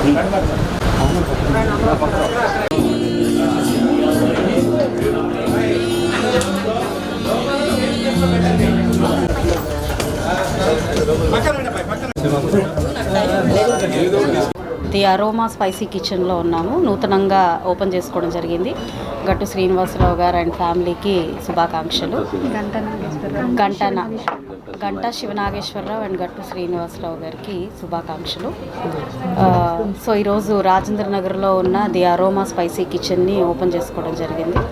అవును the aroma spicy కిచెన్లో ఉన్నాము. నూతనంగా ఓపెన్ చేసుకోవడం జరిగింది. గట్టు శ్రీనివాసరావు గారు అండ్ ఫ్యామిలీకి శుభాకాంక్షలు. గంటన గంట శివనాగేశ్వరరావు అండ్ గట్టు శ్రీనివాసరావు గారికి శుభాకాంక్షలు. సో ఈరోజు రాజేంద్ర నగర్లో ఉన్న ది అరోమా స్పైసీ కిచెన్ని ఓపెన్ చేసుకోవడం జరిగింది.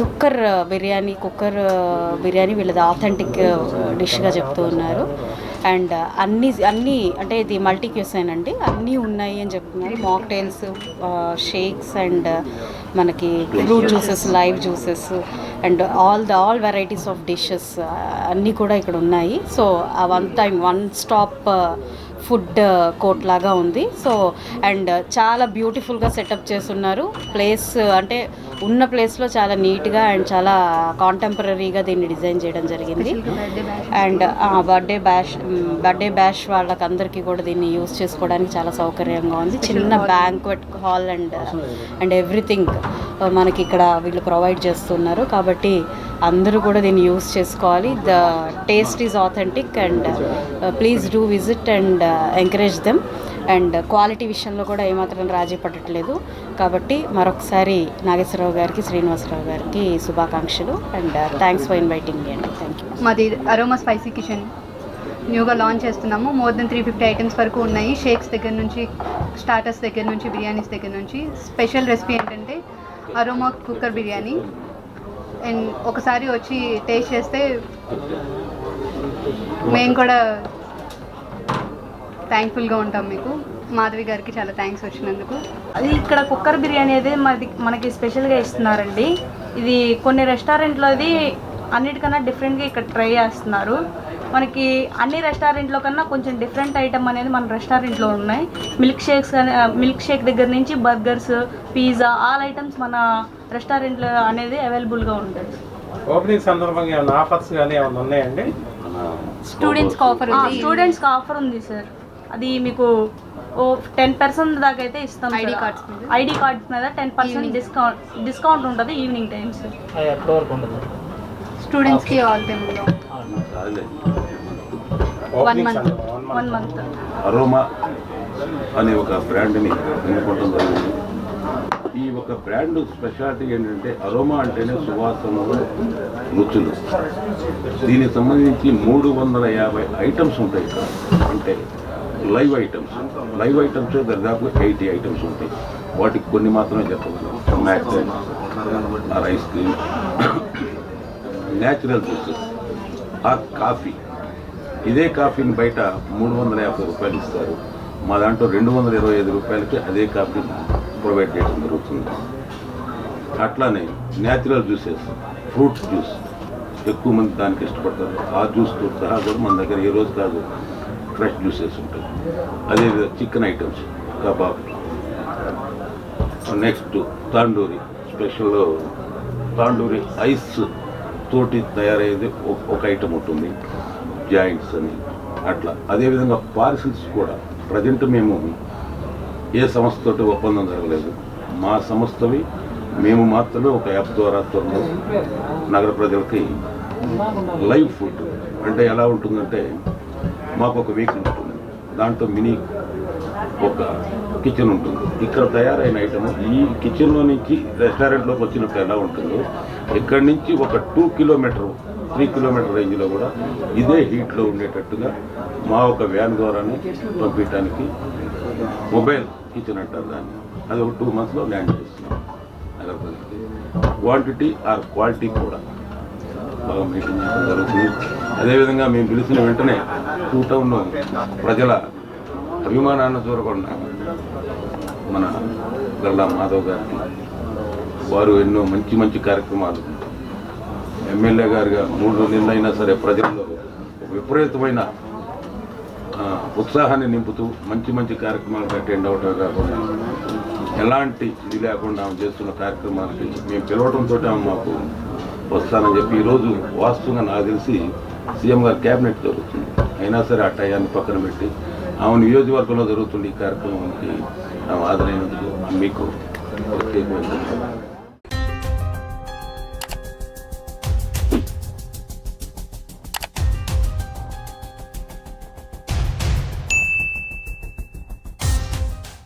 కుక్కర్ బిర్యానీ కుక్కర్ బిర్యానీ వీళ్ళది ఆథెంటిక్ డిష్గా చెప్తూ ఉన్నారు. అండ్ అన్ని అన్నీ అంటే ఇది మల్టీ క్యూసైన్ అండి. అన్నీ ఉన్నాయి అని చెప్తున్నారు. మాక్టైల్స్ షేక్స్ అండ్ మనకి fruit juices live juices and all the all varieties of dishes అన్నీ కూడా ఇక్కడ ఉన్నాయి. సో ఆ one time one stop food court లాగా ఉంది. సో అండ్ చాలా బ్యూటిఫుల్గా సెటప్ చేస్తున్నారు. ప్లేస్ అంటే ఉన్న ప్లేస్లో చాలా నీట్గా అండ్ చాలా కాంటెంపరీగా దీన్ని డిజైన్ చేయడం జరిగింది. And birthday bash birthday bash వాళ్ళకి అందరికీ కూడా దీన్ని యూస్ చేసుకోవడానికి చాలా సౌకర్యంగా ఉంది. చిన్న banquet hall and and everything మనకి ఇక్కడ వీళ్ళు ప్రొవైడ్ చేస్తున్నారు. కాబట్టి అందరూ కూడా దీన్ని యూస్ చేసుకోవాలి. The taste is authentic and please do visit and encourage them and quality విషయంలో కూడా ఏమాత్రం రాజీ పడట్లేదు. కాబట్టి మరొకసారి నాగేశ్వరరావు గారికి శ్రీనివాసరావు గారికి శుభాకాంక్షలు అండ్ థ్యాంక్స్ ఫర్ ఇన్వైటింగ్ అండి. థ్యాంక్ యూ మాది అరోమా స్పైసీ కిచెన్. న్యూగా లాంచ్ చేస్తున్నాము. More than three fifty items వరకు ఉన్నాయి. షేక్స్ దగ్గర నుంచి స్టార్టర్స్ దగ్గర నుంచి బిర్యానీస్ దగ్గర నుంచి. స్పెషల్ రెసిపీ ఏంటంటే అరోమా కుక్కర్ బిర్యానీ. అండ్ ఒకసారి వచ్చి టేస్ట్ చేస్తే మేము కూడా థ్యాంక్ఫుల్గా ఉంటాం మీకు. మాధవి గారికి చాలా థ్యాంక్స్ వచ్చినందుకు. అది ఇక్కడ కుక్కర్ బిర్యానీ అయితే మాది మనకి స్పెషల్గా ఇస్తున్నారండి. ఇది కొన్ని రెస్టారెంట్లో అది అన్నిటికన్నా డిఫరెంట్గా ఇక్కడ ట్రై చేస్తున్నారు. మనకి అన్ని రెస్టారెంట్లో కన్నా కొంచెం డిఫరెంట్ ఐటమ్ అనేది మన రెస్టారెంట్లో ఉన్నాయి. మిల్క్ షేక్స్ మిల్క్ షేక్ దగ్గర నుంచి బర్గర్స్ పిజ్జా ఆల్ ఐటమ్స్ మన రెస్టారెంట్లో అనేది అవైలబుల్గా ఉంటుంది ఓపెనింగ్ సందర్భంగా ఏమైనా ఆఫర్స్ కానీ ఏమైనా ఉన్నాయండి? స్టూడెంట్స్కి ఆఫర్ ఉంది. స్టూడెంట్స్కి ఆఫర్ ఉంది సార్ అది మీకు ఓ టెన్ పర్సెంట్ దాకా అయితే ఇస్తాం cards మీద? ఐడి కార్డ్స్ మీద టెన్ పర్సెంట్. డిస్కౌంట్ డిస్కౌంట్ ఉంటుంది ఈవినింగ్ టైమ్స్ స్టూడెంట్స్కి ఆల్ టైంలో month. సందర్భంగా వన్ మంత్ అరోమా అనే ఒక బ్రాండ్ని ఎన్నుకోవడం జరిగింది. ఈ ఒక బ్రాండ్ స్పెషాలిటీ ఏంటంటే అరోమా అంటేనే సువాసనలు రుచులు దీనికి సంబంధించి మూడు వందల యాభై ఐటమ్స్ ఉంటాయి ఇక్కడ. అంటే లైవ్ ఐటమ్స్ లైవ్ ఐటమ్స్ దాదాపు ఎయిటీ ఐటమ్స్ ఉంటాయి. వాటికి కొన్ని మాత్రమే చెప్పగలం max or ice cream natural juices ఆ కాఫీ ఇదే కాఫీని బయట మూడు వందల యాభై రూపాయలు ఇస్తారు. మా దాంట్లో రెండు వందల ఇరవై ఐదు రూపాయలకి అదే కాఫీ ప్రొవైడ్ చేయడం జరుగుతుంది. అట్లానే న్యాచురల్ జ్యూసెస్ ఫ్రూట్ జ్యూస్ ఎక్కువ మంది దానికి ఇష్టపడతారు. ఆ జ్యూస్తో సహా కూడా మన దగ్గర ఏ రోజు కాదు ఫ్రెష్ జ్యూసెస్ ఉంటాయి. అదేవిధంగా chicken items kebab. Next tandoori special tandoori ice తోటి తయారయ్యేది ఒక- ఒక ఐటమ్ ఉంటుంది జాయింట్స్ అని అట్లా. అదేవిధంగా పార్సిల్స్ కూడా. ప్రజెంట్ మేము ఏ సంస్థతో ఒప్పందం జరగలేదు. మా సంస్థవి మేము మాత్రమే ఒక యాప్ ద్వారా త్వరలో నగర ప్రజలకి లైవ్ ఫుడ్. అంటే ఎలా ఉంటుందంటే మాకు ఒక వెహికల్ ఉంటుంది. దాంట్లో మినీ ఒక కిచెన్ ఉంటుంది. ఇక్కడ తయారైన ఐటమ్ ఈ కిచెన్లో నుంచి రెస్టారెంట్లోకి వచ్చినప్పుడు ఎలా ఉంటుందో ఇక్కడి నుంచి ఒక టూ కిలోమీటర్ త్రీ కిలోమీటర్ రేంజ్లో కూడా ఇదే హీట్లో ఉండేటట్టుగా మా ఒక వ్యాన్ ద్వారానే పంపించడానికి మొబైల్ కిచెన్ అంటారు దాన్ని. అది ఒక టూ మంత్స్లో ల్యాండ్ చేస్తున్నాం నగరపల్లికి క్వాంటిటీ ఆర్ క్వాలిటీ కూడా బాగా మెయింటైన్ చేయడం జరుగుతుంది. అదేవిధంగా మేము పిలిచిన వెంటనే టూ టౌన్ ప్రజల అభిమానాన్ని చూరకుండా మన గల్లా మాధవ్ గారికి వారు ఎన్నో మంచి మంచి కార్యక్రమాలు ఎమ్మెల్యే గారుగా మూడు రోజులైనా సరే ప్రజల్లో విపరీతమైన ఉత్సాహాన్ని నింపుతూ మంచి మంచి కార్యక్రమాలకు అటెండ్ అవటమే కాకుండా ఎలాంటి ఇది లేకుండా ఆమె చేస్తున్న కార్యక్రమాలకి మేము పిలవడంతో ఆమె మాకు వస్తానని చెప్పి ఈరోజు వాస్తవంగా నాకు తెలిసి సీఎం గారు క్యాబినెట్ జరుగుతుంది. అయినా సరే ఆ టయాన్ని పక్కన పెట్టి ఆమె నియోజకవర్గంలో జరుగుతుంది ఈ కార్యక్రమానికి ఆమె ఆదరైనందుకు మీకు ప్రత్యేకమైన